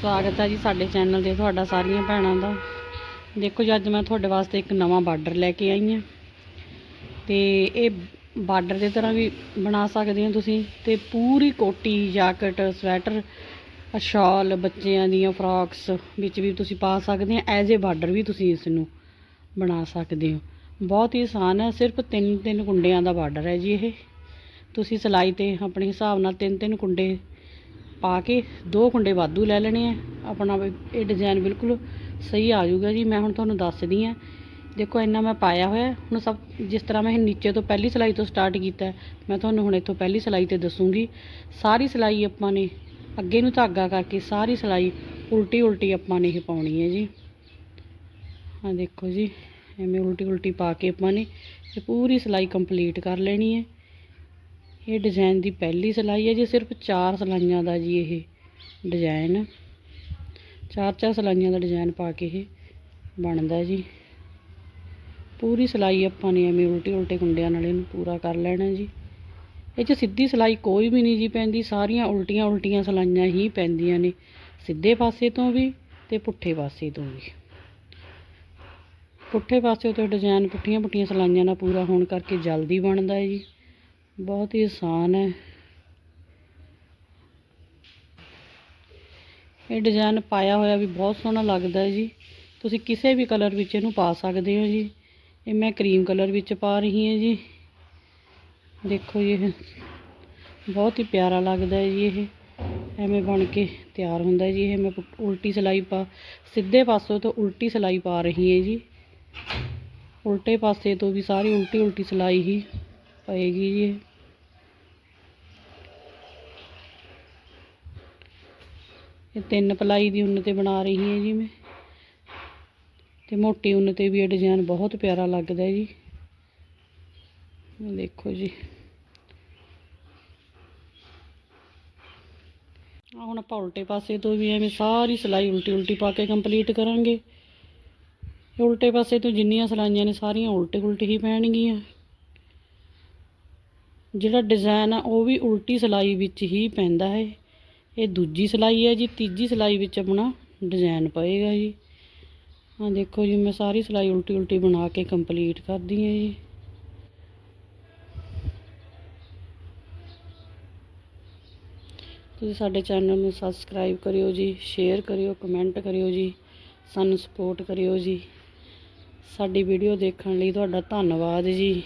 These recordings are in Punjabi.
ਸਵਾਗਤ ਹੈ ਜੀ ਸਾਡੇ ਚੈਨਲ ਤੇ, ਤੁਹਾਡਾ ਸਾਰੀਆਂ ਭੈਣਾਂ ਦਾ। ਦੇਖੋ ਜੀ, ਅੱਜ ਮੈਂ ਤੁਹਾਡੇ ਵਾਸਤੇ ਇੱਕ ਨਵਾਂ ਬਾਰਡਰ ਲੈ ਕੇ ਆਈ ਹਾਂ। ਤੇ ਇਹ ਬਾਰਡਰ ਦੇ ਤਰ੍ਹਾਂ ਵੀ ਬਣਾ ਸਕਦੇ ਹੋ ਤੁਸੀਂ। ਤੇ ਪੂਰੀ ਕੋਟੀ, ਜੈਕਟ, ਸਵੈਟਰ, ਸ਼ਾਲ, ਬੱਚਿਆਂ ਦੀਆਂ ਫਰਾਕਸ ਵਿੱਚ ਵੀ ਤੁਸੀਂ ਪਾ ਸਕਦੇ ਆ ਐਜ਼ ਏ ਬਾਰਡਰ ਵੀ ਤੁਸੀਂ ਇਸ ਨੂੰ ਬਣਾ ਸਕਦੇ ਹੋ। ਬਹੁਤ ਹੀ ਆਸਾਨ ਹੈ, ਸਿਰਫ ਤਿੰਨ ਤਿੰਨ ਕੁੰਡਿਆਂ ਦਾ ਬਾਰਡਰ ਹੈ ਜੀ ਇਹ। ਤੁਸੀਂ ਸਿਲਾਈ ਤੇ ਆਪਣੇ ਹਿਸਾਬ ਨਾਲ ਤਿੰਨ ਤਿੰਨ ਕੁੰਡੇ ਪਾ ਕੇ ਦੋ ਕੁੰਡੇ ਵਾਧੂ ਲੈ ਲੈਣੇ ਆ। ਆਪਣਾ ਇਹ ਡਿਜ਼ਾਈਨ ਬਿਲਕੁਲ ਸਹੀ ਆ ਜਾਊਗਾ ਜੀ। ਮੈਂ ਹੁਣ ਤੁਹਾਨੂੰ ਦੱਸਦੀ ਆ ਦੇਖੋ, ਇੰਨਾ ਮੈਂ ਪਾਇਆ ਹੋਇਆ। ਹੁਣ ਸਭ ਜਿਸ ਤਰ੍ਹਾਂ ਮੈਂ ਨੀਚੇ ਤੋਂ ਪਹਿਲੀ ਸਿਲਾਈ ਤੋਂ ਸਟਾਰਟ ਕੀਤਾ ਮੈਂ ਤੁਹਾਨੂੰ ਹੁਣ ਇੱਥੋਂ ਪਹਿਲੀ ਸਿਲਾਈ ਤੇ ਦੱਸੂਗੀ। ਸਾਰੀ ਸਿਲਾਈ ਆਪਾਂ ਨੇ ਅੱਗੇ ਨੂੰ ਧਾਗਾ ਕਰਕੇ ਸਾਰੀ ਸਿਲਾਈ ਉਲਟੀ ਉਲਟੀ ਆਪਾਂ ਨੇ ਇਹ ਪਾਉਣੀ ਹੈ ਜੀ। ਹਾਂ ਦੇਖੋ ਜੀ, ਐਵੇਂ ਉਲਟੀ ਉਲਟੀ ਪਾ ਕੇ ਆਪਾਂ ਨੇ ਇਹ ਪੂਰੀ ਸਿਲਾਈ ਕੰਪਲੀਟ ਕਰ ਲੈਣੀ ਹੈ। ਇਹ ਡਿਜ਼ਾਈਨ ਦੀ ਪਹਿਲੀ ਸਿਲਾਈ ਹੈ ਜੀ, ਸਿਰਫ ਚਾਰ ਸਿਲਾਈਆਂ ਦਾ ਜੀ ਇਹ ਡਿਜ਼ਾਈਨ ਚਾਰ ਚਾਰ ਸਿਲਾਈਆਂ ਦਾ ਡਿਜ਼ਾਈਨ ਪਾ ਕੇ ਇਹ ਬਣਦਾ ਜੀ। ਪੂਰੀ ਸਿਲਾਈ ਆਪਾਂ ਨੇ ਐਵੇਂ ਉਲਟੀ ਉਲਟੇ ਕੁੰਡਿਆਂ ਨਾਲ ਇਹਨੂੰ ਪੂਰਾ ਕਰ ਲੈਣਾ ਜੀ। ਇਹ 'ਚ ਸਿੱਧੀ ਸਿਲਾਈ ਕੋਈ ਵੀ ਨਹੀਂ ਜੀ ਪੈਂਦੀ, ਸਾਰੀਆਂ ਉਲਟੀਆਂ ਉਲਟੀਆਂ ਸਿਲਾਈਆਂ ਹੀ ਪੈਂਦੀਆਂ ਨੇ, ਸਿੱਧੇ ਪਾਸੇ ਤੋਂ ਵੀ ਤੇ ਪੁੱਠੇ ਪਾਸੇ ਤੋਂ ਵੀ। ਪੁੱਠੇ ਪਾਸੇ ਤੋਂ ਡਿਜ਼ਾਈਨ ਪੁੱਠੀਆਂ ਪੁੱਠੀਆਂ ਸਿਲਾਈਆਂ ਨਾਲ ਪੂਰਾ ਹੋਣ ਕਰਕੇ ਜਲਦੀ ਬਣਦਾ ਹੈ ਜੀ। ਬਹੁਤ ਹੀ ਆਸਾਨ ਹੈ। ਇਹ ਡਿਜ਼ਾਈਨ ਪਾਇਆ ਹੋਇਆ ਵੀ ਬਹੁਤ ਸੋਹਣਾ ਲੱਗਦਾ ਹੈ ਜੀ। ਤੁਸੀਂ ਕਿਸੇ ਵੀ ਕਲਰ ਵਿੱਚ ਇਹਨੂੰ ਪਾ ਸਕਦੇ ਹੋ ਜੀ। ਇਹ ਮੈਂ ਕਰੀਮ ਕਲਰ ਵਿੱਚ ਪਾ ਰਹੀ ਹਾਂ ਜੀ। ਦੇਖੋ ਜੀ ਇਹ ਬਹੁਤ ਹੀ ਪਿਆਰਾ ਲੱਗਦਾ ਹੈ ਜੀ ਇਹ। ਐਵੇਂ ਬਣ ਕੇ ਤਿਆਰ ਹੁੰਦਾ ਜੀ ਇਹ। ਮੈਂ ਉਲਟੀ ਸਿਲਾਈ ਪਾ, ਸਿੱਧੇ ਪਾਸੋਂ ਤੋਂ ਉਲਟੀ ਸਿਲਾਈ ਪਾ ਰਹੀ ਹੈ ਜੀ। ਉਲਟੇ ਪਾਸੇ ਤੋਂ ਵੀ ਸਾਰੀ ਉਲਟੀ ਉਲਟੀ ਸਿਲਾਈ ਹੀ ਪਏਗੀ ਜੀ ਇਹ ਤਿੰਨ ਪਲਾਈ ਦੀ ਉੱਨ ਤੇ ਬਣਾ ਰਹੀ ਹਾਂ ਜੀ ਮੈਂ। ਤੇ ਮੋਟੀ ਉੱਨ ਤੇ ਵੀ ਇਹ ਡਿਜ਼ਾਈਨ ਬਹੁਤ ਪਿਆਰਾ ਲੱਗਦਾ ਹੈ ਜੀ ਦੇਖੋ ਜੀ। ਆਹ ਹੁਣ ਆਪਾਂ ਉਲਟੇ ਪਾਸੇ ਤੋਂ ਵੀ ਐਵੇਂ ਸਾਰੀ ਸਿਲਾਈ ਉਲਟੀ ਉਲਟੀ ਪਾ ਕੇ ਕੰਪਲੀਟ ਕਰਾਂਗੇ। ਉਲਟੇ ਪਾਸੇ ਤੋਂ ਜਿੰਨੀਆਂ ਸਿਲਾਈਆਂ ਨੇ ਸਾਰੀਆਂ ਉਲਟੇ ਉਲਟੇ ਹੀ ਪੈਣਗੀਆਂ। ਜਿਹੜਾ ਡਿਜ਼ਾਈਨ ਆ ਉਹ ਵੀ ਉਲਟੀ ਸਿਲਾਈ ਵਿੱਚ ਹੀ ਪੈਂਦਾ ਹੈ। ਇਹ ਦੂਜੀ ਸਿਲਾਈ ਹੈ ਜੀ, ਤੀਜੀ ਸਿਲਾਈ ਵਿੱਚ ਆਪਣਾ ਡਿਜ਼ਾਈਨ ਪਏਗਾ ਜੀ। ਹਾਂ ਦੇਖੋ ਜੀ, ਮੈਂ ਸਾਰੀ ਸਿਲਾਈ ਉਲਟੀ ਉਲਟੀ ਬਣਾ ਕੇ ਕੰਪਲੀਟ ਕਰਦੀ ਹਾਂ ਜੀ। ਤੁਸੀਂ ਸਾਡੇ ਚੈਨਲ ਨੂੰ ਸਬਸਕ੍ਰਾਈਬ ਕਰਿਓ ਜੀ ਸ਼ੇਅਰ ਕਰਿਓ ਕਮੈਂਟ ਕਰਿਓ ਜੀ, ਸਾਨੂੰ ਸਪੋਰਟ ਕਰਿਓ ਜੀ। ਸਾਡੀ ਵੀਡੀਓ ਦੇਖਣ ਲਈ ਤੁਹਾਡਾ ਧੰਨਵਾਦ ਜੀ।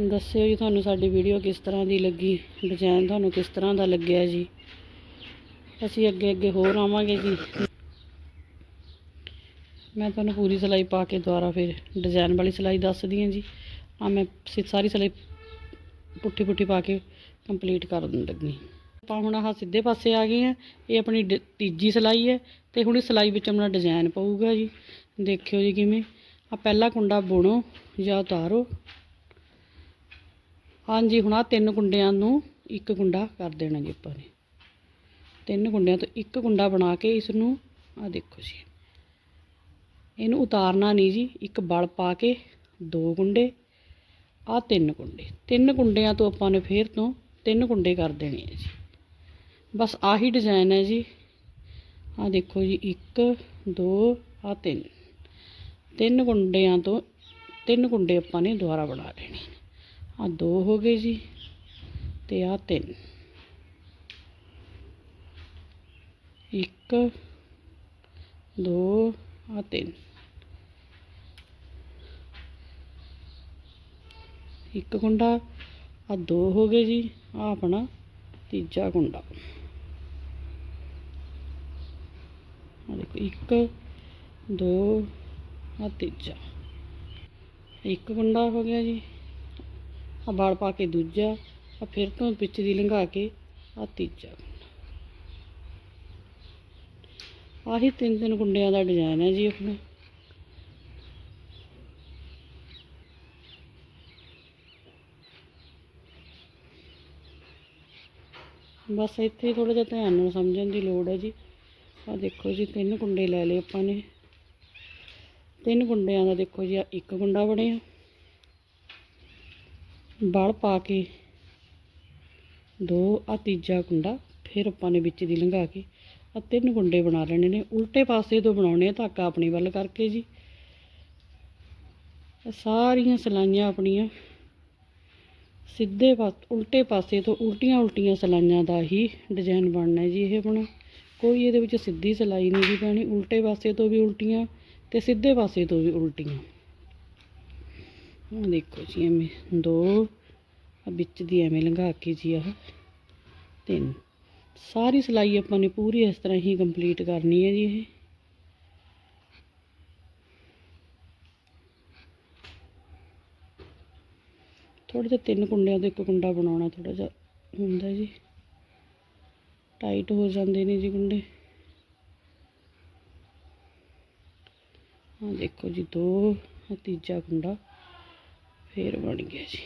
ਦੱਸਿਓ ਜੀ ਤੁਹਾਨੂੰ ਸਾਡੀ ਵੀਡੀਓ ਕਿਸ ਤਰ੍ਹਾਂ ਦੀ ਲੱਗੀ, ਡਿਜ਼ਾਈਨ ਤੁਹਾਨੂੰ ਕਿਸ ਤਰ੍ਹਾਂ ਦਾ ਲੱਗਿਆ ਜੀ। ਅਸੀਂ ਅੱਗੇ ਅੱਗੇ ਹੋਰ ਆਵਾਂਗੇ ਜੀ। ਮੈਂ ਤੁਹਾਨੂੰ ਪੂਰੀ ਸਿਲਾਈ ਪਾ ਕੇ ਦੁਬਾਰਾ ਫਿਰ ਡਿਜ਼ਾਈਨ ਵਾਲੀ ਸਿਲਾਈ ਦੱਸਦੀ ਹਾਂ ਜੀ। ਆ ਮੈਂ ਸਾਰੀ ਸਿਲਾਈ ਪੁੱਠੀ ਪੁੱਠੀ ਪਾ ਕੇ ਕੰਪਲੀਟ ਕਰ ਦੇਣ ਲੱਗੀ ਆਪਾਂ ਹੁਣ ਆਹ ਸਿੱਧੇ ਪਾਸੇ ਆ ਗਏ ਆ ਇਹ ਆਪਣੀ ਡ- ਤੀਜੀ ਸਿਲਾਈ ਹੈ ਤੇ ਹੁਣ ਇਸ ਸਿਲਾਈ ਵਿੱਚ ਆਪਣਾ ਡਿਜ਼ਾਈਨ ਪਊਗਾ ਜੀ। ਦੇਖਿਓ ਜੀ ਕਿਵੇਂ। ਆ ਪਹਿਲਾ ਕੁੰਡਾ ਬੁਣੋ ਜਾਂ ਉਤਾਰੋ। ਹਾਂਜੀ, ਹੁਣ ਆ ਤਿੰਨ ਕੁੰਡਿਆਂ ਨੂੰ ਇੱਕ ਗੁੰਡਾ ਕਰ ਦੇਣਾ ਜੀ ਆਪਾਂ ਨੇ। ਤਿੰਨ ਗੁੰਡਿਆਂ ਤੋਂ ਇੱਕ ਗੁੰਡਾ ਬਣਾ ਕੇ ਇਸ ਨੂੰ ਆ ਦੇਖੋ ਜੀ। ਇਹਨੂੰ ਉਤਾਰਨਾ ਨਹੀਂ ਜੀ, ਇੱਕ ਬਲ ਪਾ ਕੇ ਦੋ ਗੁੰਡੇ ਆ ਤਿੰਨ ਕੁੰਡੇ। ਤਿੰਨ ਕੁੰਡਿਆਂ ਤੋਂ ਆਪਾਂ ਨੇ ਫੇਰ ਤੋਂ ਤਿੰਨ ਕੁੰਡੇ ਕਰ ਦੇਣੇ ਆ ਜੀ। ਬਸ ਆਹੀ ਡਿਜ਼ਾਈਨ ਹੈ ਜੀ। ਆ ਦੇਖੋ ਜੀ 1 2 ਆ ਤਿੰਨ। ਤਿੰਨ ਗੁੰਡਿਆਂ ਤੋਂ ਤਿੰਨ ਕੁੰਡੇ ਆਪਾਂ ਨੇ ਦੁਬਾਰਾ ਬਣਾ ਲੈਣੇ। ਆ ਦੋ ਹੋ ਗਏ ਜੀ ਤੇ ਆ ਤਿੰਨ। ਇੱਕ, ਦੋ, ਆ ਤਿੰਨ। ਇੱਕ ਕੁੰਡਾ, ਆ ਦੋ ਹੋ ਗਏ ਜੀ, ਆ ਆਪਣਾ ਤੀਜਾ ਕੁੰਡਾ। ਆ ਦੇਖੋ, ਇੱਕ, ਦੋ, ਆ ਤੀਜਾ। ਇੱਕ ਕੁੰਡਾ ਹੋ ਗਿਆ ਜੀ। ਆ ਵਲ ਪਾ ਕੇ ਦੂਜਾ, ਆ ਫਿਰ ਤੋਂ ਪਿੱਛੇ ਦੀ ਲੰਘਾ ਕੇ ਆ ਤੀਜਾ। ਆਹੀ ਤਿੰਨ ਤਿੰਨ ਗੁੰਡਿਆਂ ਦਾ ਡਿਜ਼ਾਈਨ ਹੈ ਜੀ ਆਪਣਾ। ਬਸ ਇੱਥੇ ਥੋੜਾ ਜਿਹਾ ਧਿਆਨ ਨਾਲ ਸਮਝਣ ਦੀ ਲੋੜ ਹੈ ਜੀ। ਆ ਦੇਖੋ ਜੀ, ਤਿੰਨ ਗੁੰਡੇ ਲੈ ਲਏ ਆਪਾਂ ਨੇ। ਤਿੰਨ ਗੁੰਡਿਆਂ ਦਾ ਦੇਖੋ ਜੀ, ਆ ਇੱਕ ਗੁੰਡਾ ਬਣਿਆ। ਵਲ ਪਾ ਕੇ ਦੋ ਆ ਤੀਜਾ ਕੁੰਡਾ ਫਿਰ ਆਪਾਂ ਨੇ ਵਿੱਚ ਦੀ ਲੰਘਾ ਕੇ ਆ ਤਿੰਨ ਕੁੰਡੇ ਬਣਾ ਲੈਣੇ ਨੇ। ਉਲਟੇ ਪਾਸੇ ਤੋਂ ਬਣਾਉਣੇ ਆ ਧਾਗਾ ਆਪਣੀ ਵੱਲ ਕਰਕੇ ਜੀ। ਸਾਰੀਆਂ ਸਲਾਈਆਂ ਆਪਣੀਆਂ ਸਿੱਧੇ ਪਾਸ, ਉਲਟੇ ਪਾਸੇ ਤੋਂ ਉਲਟੀਆਂ ਉਲਟੀਆਂ ਸਲਾਈਆਂ ਦਾ ਹੀ ਡਿਜ਼ਾਈਨ ਬਣਨਾ ਜੀ ਇਹ ਆਪਣਾ। ਕੋਈ ਇਹਦੇ ਵਿੱਚ ਸਿੱਧੀ ਸਲਾਈ ਨਹੀਂ ਜੀ ਪੈਣੀ, ਉਲਟੇ ਪਾਸੇ ਤੋਂ ਵੀ ਉਲਟੀਆਂ ਤੇ ਸਿੱਧੇ ਪਾਸੇ ਤੋਂ ਵੀ ਉਲਟੀਆਂ। ਹੁਣ ਦੇਖੋ ਜੀ, ਐਵੇਂ ਦੋ ਵਿੱਚ ਦੀ ਐਵੇਂ ਲੰਘਾ ਕੇ ਜੀ ਆਹ ਤਿੰਨ। ਸਾਰੀ ਸਿਲਾਈ ਆਪਾਂ ਨੇ ਪੂਰੀ ਇਸ ਤਰ੍ਹਾਂ ਹੀ ਕੰਪਲੀਟ ਕਰਨੀ ਹੈ ਜੀ ਇਹ। ਥੋੜ੍ਹੇ ਜਿਹਾ ਤਿੰਨ ਕੁੰਡਿਆਂ ਦਾ ਇੱਕ ਕੁੰਡਾ ਬਣਾਉਣਾ ਥੋੜਾ ਜਿਹਾ ਹੁੰਦਾ ਜੀ। ਟਾਈਟ ਹੋ ਜਾਂਦੇ ਨੇ ਜੀ ਕੁੰਡੇ। ਆਹ ਦੇਖੋ ਜੀ, ਦੋ ਤੀਜਾ ਕੁੰਡਾ। ਫੇਰ ਬਣ ਗਿਆ ਜੀ।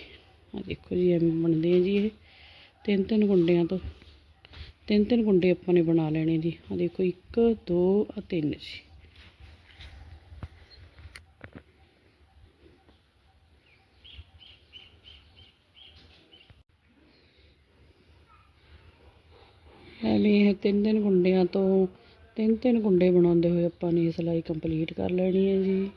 ਆਹ ਦੇਖੋ ਜੀ, ਐਵੇਂ ਬਣਦੇ ਆ ਜੀ ਇਹ। ਤਿੰਨ ਤਿੰਨ ਗੁੰਡਿਆਂ ਤੋਂ, ਤਿੰਨ ਤਿੰਨ ਗੁੰਡੇ ਆਪਾਂ ਨੇ ਬਣਾ ਲੈਣੇ ਜੀ। ਆਹ ਦੇਖੋ, ਇੱਕ, ਦੋ ਆ ਤਿੰਨ ਜੀ। ਐਵੇਂ ਇਹ ਤਿੰਨ ਤਿੰਨ ਗੁੰਡਿਆਂ ਤੋਂ ਤਿੰਨ ਤਿੰਨ ਗੁੰਡੇ ਬਣਾਉਂਦੇ ਹੋਏ ਆਪਾਂ ਨੇ ਇਹ ਸਿਲਾਈ ਕੰਪਲੀਟ ਕਰ ਲੈਣੀ ਹੈ ਜੀ।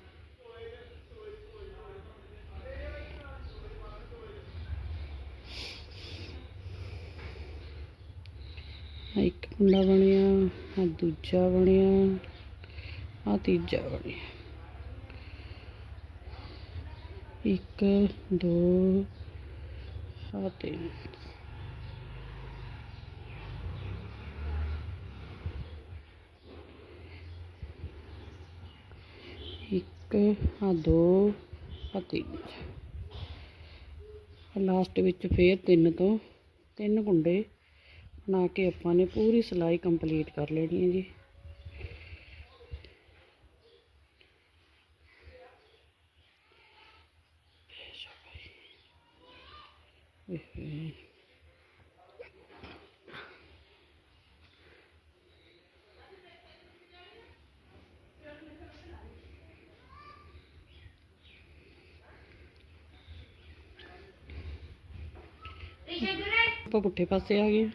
ਇੱਕ ਕੁੰਡਾ ਬਣਿਆ ਆ ਦੂਜਾ ਬਣਿਆ ਆ ਤੀਜਾ ਬਣਿਆ। ਇੱਕ, ਦੋ ਆ ਤਿੰਨ। ਇੱਕ ਆ ਦੋ ਆ ਤਿੰਨ। ਲਾਸਟ ਵਿੱਚ ਫੇਰ ਤਿੰਨ ਤੋਂ ਤਿੰਨ ਕੁੰਡੇ ਬਣਾ ਕੇ ਆਪਾਂ ਨੇ ਪੂਰੀ ਸਿਲਾਈ ਕੰਪਲੀਟ ਕਰ ਲੈਣੀ ਹੈ ਜੀ। ਆਪਾਂ ਪੁੱਠੇ ਪਾਸੇ ਆ ਗਏ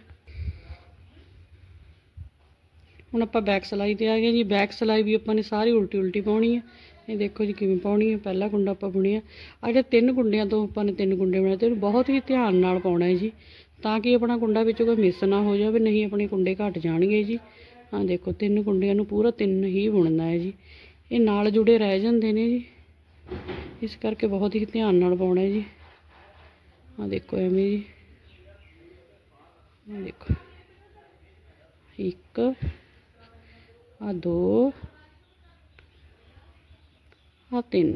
ਹੁਣ ਆਪਾਂ ਬੈਕ ਸਲਾਈ ਤੇ ਆ ਗਏ ਜੀ। ਬੈਕ ਸਲਾਈ ਵੀ ਆਪਾਂ ਨੇ ਸਾਰੀ ਉਲਟੀ ਉਲਟੀ ਪਾਉਣੀ ਹੈ ਇਹ ਦੇਖੋ ਜੀ ਕਿਵੇਂ ਪਾਉਣੀ ਹੈ ਪਹਿਲਾ ਕੁੰਡਾ ਆਪਾਂ ਬੁਣਿਆ। ਆ ਜਿਹੜੇ ਤਿੰਨ ਕੁੰਡਿਆਂ ਤੋਂ ਆਪਾਂ ਨੇ ਤਿੰਨ ਕੁੰਡੇ ਬਣਾਏ ਤੇ ਇਹਨੂੰ ਬਹੁਤ ਹੀ ਧਿਆਨ ਨਾਲ ਪਾਉਣਾ ਹੈ ਜੀ। ਤਾਂ ਕਿ ਆਪਣਾ ਕੁੰਡਾ ਵਿੱਚ ਕੋਈ ਮਿਸ ਨਾ ਹੋ ਜਾਵੇ ਨਹੀਂ ਆਪਣੇ ਕੁੰਡੇ ਘਟ ਜਾਣਗੇ ਜੀ। ਆ ਦੇਖੋ, ਤਿੰਨ ਕੁੰਡਿਆਂ ਨੂੰ ਪੂਰਾ ਤਿੰਨ ਹੀ ਬੁਣਨਾ ਹੈ ਜੀ। ਇਹ ਨਾਲ ਜੁੜੇ ਰਹਿ ਜਾਂਦੇ ਨੇ ਜੀ। ਇਸ ਕਰਕੇ ਬਹੁਤ ਹੀ ਧਿਆਨ ਨਾਲ ਪਾਉਣਾ ਹੈ ਜੀ। ਆ ਦੇਖੋ ਐਵੇਂ ਜੀ। ਆਹ ਦੇਖੋ। ਇੱਕ ਆ ਦੋ, ਆ ਤਿੰਨ।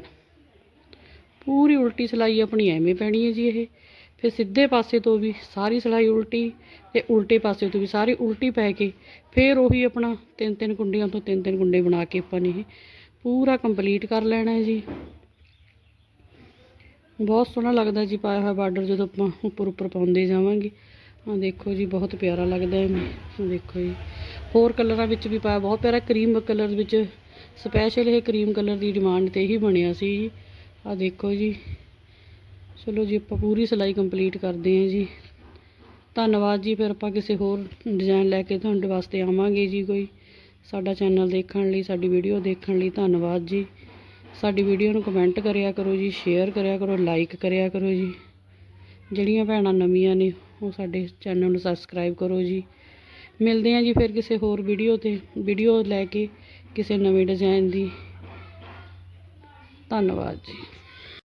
ਪੂਰੀ ਉਲਟੀ ਸਿਲਾਈ ਆਪਣੀ ਐਵੇਂ ਪੈਣੀ ਹੈ ਜੀ ਇਹ। ਫਿਰ ਸਿੱਧੇ ਪਾਸੇ ਤੋਂ ਵੀ ਸਾਰੀ ਸਿਲਾਈ ਉਲਟੀ ਤੇ ਉਲਟੇ ਪਾਸੇ ਤੋਂ ਵੀ ਸਾਰੀ ਉਲਟੀ ਪੈ ਕੇ ਫਿਰ ਉਹੀ ਆਪਣਾ ਤਿੰਨ ਤਿੰਨ ਕੁੰਡੀਆਂ ਤੋਂ ਤਿੰਨ ਤਿੰਨ ਕੁੰਡੇ ਬਣਾ ਕੇ ਆਪਾਂ ਨੇ ਇਹ ਪੂਰਾ ਕੰਪਲੀਟ ਕਰ ਲੈਣਾ ਹੈ ਜੀ। ਬਹੁਤ ਸੋਹਣਾ ਲੱਗਦਾ ਜੀ ਪਾਇਆ ਹੋਇਆ ਬਾਰਡਰ ਜਦੋਂ ਆਪਾਂ ਉੱਪਰ ਉੱਪਰ ਪਾਉਂਦੇ ਜਾਵਾਂਗੇ। ਆ ਦੇਖੋ ਜੀ, ਬਹੁਤ ਪਿਆਰਾ ਲੱਗਦਾ ਹੈ। ਦੇਖੋ ਜੀ ਹੋਰ ਕਲਰਾਂ ਵਿੱਚ ਵੀ ਪਾਇਆ ਬਹੁਤ ਪਿਆਰਾ ਕਰੀਮ ਕਲਰ ਵਿੱਚ ਸਪੈਸ਼ਲ ਇਹ ਕਰੀਮ ਕਲਰ ਦੀ ਡਿਮਾਂਡ ਤੇ ਹੀ ਬਣਿਆ ਸੀ ਜੀ। ਆ ਦੇਖੋ ਜੀ। ਚਲੋ ਜੀ, ਆਪਾਂ ਪੂਰੀ ਸਿਲਾਈ ਕੰਪਲੀਟ ਕਰਦੇ ਹਾਂ ਜੀ। ਧੰਨਵਾਦ ਜੀ, ਫਿਰ ਆਪਾਂ ਕਿਸੇ ਹੋਰ ਡਿਜ਼ਾਈਨ ਲੈ ਕੇ ਤੁਹਾਡੇ ਵਾਸਤੇ ਆਵਾਂਗੇ ਜੀ ਕੋਈ। ਸਾਡਾ ਚੈਨਲ ਦੇਖਣ ਲਈ, ਸਾਡੀ ਵੀਡੀਓ ਦੇਖਣ ਲਈ ਧੰਨਵਾਦ ਜੀ। ਸਾਡੀ ਵੀਡੀਓ ਨੂੰ ਕਮੈਂਟ ਕਰਿਆ ਕਰੋ ਜੀ ਸ਼ੇਅਰ ਕਰਿਆ ਕਰੋ ਲਾਈਕ ਕਰਿਆ ਕਰੋ ਜੀ। ਜਿਹੜੀਆਂ ਭੈਣਾਂ ਨਵੀਆਂ ਨੇ, ਉਹ ਸਾਡੇ ਚੈਨਲ ਨੂੰ ਸਬਸਕ੍ਰਾਈਬ ਕਰੋ ਜੀ। ਮਿਲਦੇ ਹਾਂ ਜੀ ਫਿਰ ਕਿਸੇ ਹੋਰ ਵੀਡੀਓ ਤੇ ਵੀਡੀਓ ਲੈ ਕੇ ਕਿਸੇ ਨਵੇਂ ਡਿਜ਼ਾਈਨ ਦੀ। ਧੰਨਵਾਦ ਜੀ।